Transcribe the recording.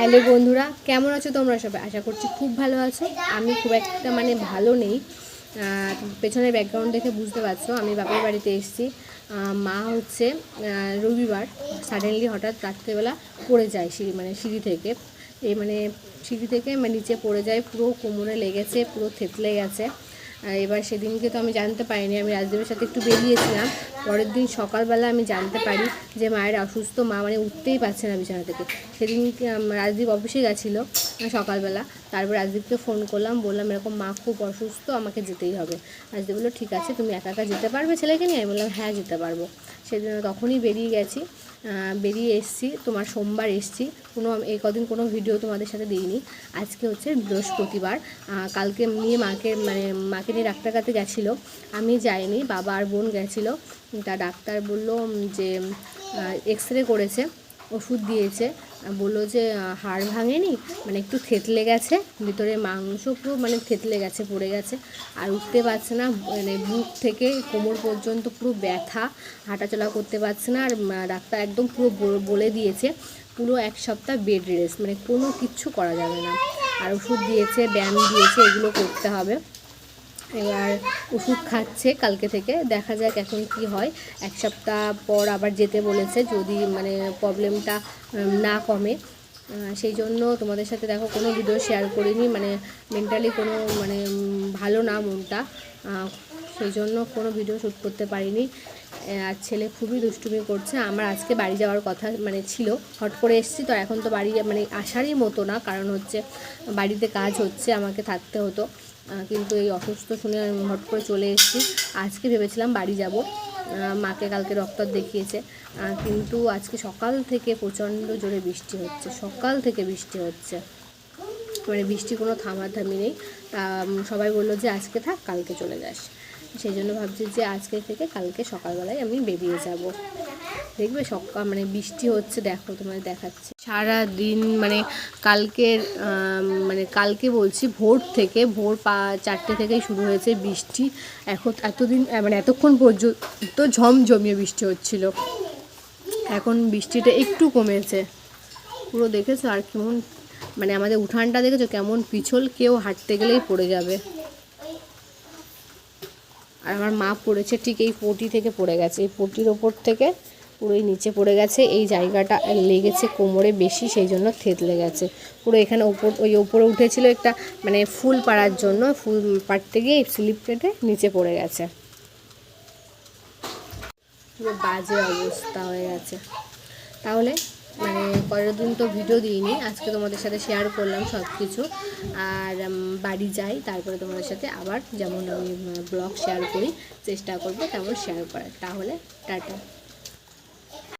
Hello বন্ধুরা, কেমন আছো তোমরা সবাই? আশা করছি খুব ভালো আছো। আমি খুব একটা মানে ভালো নেই। পেছনের ব্যাকগ্রাউন্ড দেখে বুঝতে পারছ, আমি বাপের বাড়িতে এসেছি। মা হচ্ছে রবিবার। সাডেনলি হঠাৎ রাত্রেবেলা পড়ে যায় সিঁড়ি মানে সিঁড়ি থেকে। এই মানে সিঁড়ি থেকে মানে নিচে পড়ে যায়, পুরো কোমরে লেগেছে, পুরো থেতলে গেছে। এবার সেদিনকে তো আমি জানতে পারিনি, আমি রাজদেবের সাথে একটু বেরিয়েছিলাম। পরের দিন সকালবেলা আমি জানতে পারি যে মায়ের অসুস্থ মা মানে উঠতেই পারছে না বিছানা থেকে। সেদিনকে রাজদীপ অফিসে গেছিল। সকালবেলা। তারপর রাজদীপকে ফোন করলাম, বললাম, এরকম মা খুব অসুস্থ, আমাকে যেতেই হবে। রাজদীপ বলল, ঠিক আছে, তুমি একা একা যেতে পারবে ছেলেকে নিয়ে? আমি বললাম হ্যাঁ যেতে পারব। সেদিন তখনই বেরিয়ে গেছি বেরিয়ে এসছি, তোমার সোমবার এসছি। কোনো, এই কদিন কোনো ভিডিও তোমাদের সাথে দিইনি। আজকে হচ্ছে বৃহস্পতিবার কালকে নিয়ে মাকে মানে মাকে নিয়ে ডাক্তার কাছে গেছিল। আমি যাইনি, বাবা আর বোন গেছিল। তা ডাক্তার বলল যে এক্স রে করেছে। ওষুধ দিয়েছে। বলল যে হাড় ভাঙেনি মানে একটু থেতলে গেছে, ভিতরে মাংস পুরো মানে থেতলে গেছে, পড়ে গেছে। আর উঠতে পারছে না মানে বুক থেকে কোমর পর্যন্ত পুরো ব্যথা, হাঁটাচলা করতে পারছে না। আর ডাক্তার একদম পুরো বল- দিয়েছে, পুরো এক সপ্তাহ বেড রেস্ট মানে কোনো কিচ্ছু করা যাবে না। আর ওষুধ দিয়েছে, ব্যায়াম দিয়েছে, এগুলো করতে হবে। এবার ওষুধ খাচ্ছে কালকে থেকে। দেখা যাক এখন কি হয়। এক সপ্তাহ পর আবার যেতে বলেছে যদি মানে প্রবলেমটা না কমে। সেই জন্য তোমাদের সাথে দেখো কোনো ভিডিও শেয়ার করিনি। মানে মেন্টালি কোনো মানে ভালো না মনটা। সেই জন্য কোনো ভিডিও শ্যুট করতে পারিনি। আর ছেলে খুবই দুষ্টুমি করছে। আমার আজকে বাড়ি যাওয়ার কথা মানে ছিল। হট করে এসেছি তো এখন তো বাড়ি মানে আসারই মতো না। কারণ হচ্ছে বাড়িতে কাজ হচ্ছে, আমাকে থাকতে হতো। কিন্তু এই অসুস্থ শুনে আমি হট করে চলে এসেছি। আজকে ভেবেছিলাম বাড়ি যাব। মাকে কালকে ডক্টর দেখিয়েছে। কিন্তু আজকে সকাল থেকে প্রচণ্ড জোরে বৃষ্টি হচ্ছে, সকাল থেকে বৃষ্টি হচ্ছে। মানে বৃষ্টি কোনো থামাথামি নেই। তা সবাই বলল যে আজকে থাক, কালকে চলে যাস। সেই জন্য ভাবছি যে আজকে থেকে কালকে সকালবেলায় আমি বেরিয়ে যাব। দেখবে সকাল মানে বৃষ্টি হচ্ছে, দেখো তোমাদের দেখাচ্ছি। সারা দিন মানে কালকের মানে কালকে বলছি ভোর থেকে, ভোর পা, চারটে থেকেই শুরু হয়েছে বৃষ্টি। এখন এতদিন মানে এতক্ষণ পর্যন্ত ঝমঝমিয়ে বৃষ্টি হচ্ছিল। এখন বৃষ্টিটা একটু কমেছে। পুরো দেখেছ আর কেমন মানে আমাদের উঠানটা দেখেছ? কেমন পিছল, কেউ হাঁটতে গেলেই পড়ে যাবে। আর আমার মা পড়েছে ঠিক এই পটি থেকে পড়ে গেছে। এই পটির ওপর থেকে পুরো এই নিচে পড়ে গেছে। এই জায়গাটা লেগেছে কোমরে বেশি, সেই জন্য থেতলে গেছে। পুরো এখানে ওপর ওই ওপরে উঠেছিল একটা মানে ফুল পাড়ার জন্য। ফুল পাড়তে গিয়ে স্লিপ কেটে নিচে পড়ে গেছে। পুরো বাজে অবস্থা হয়ে গেছে। তাহলে মানে পরের দিন তো ভিডিও দিইনি, আজকে তোমাদের সাথে শেয়ার করলাম সব কিছু আর বাড়ি যাই, তারপরে তোমাদের সাথে আবার যেমন আমি ব্লগ শেয়ার করি, চেষ্টা করব তেমন শেয়ার করার। তাহলে, টাটা।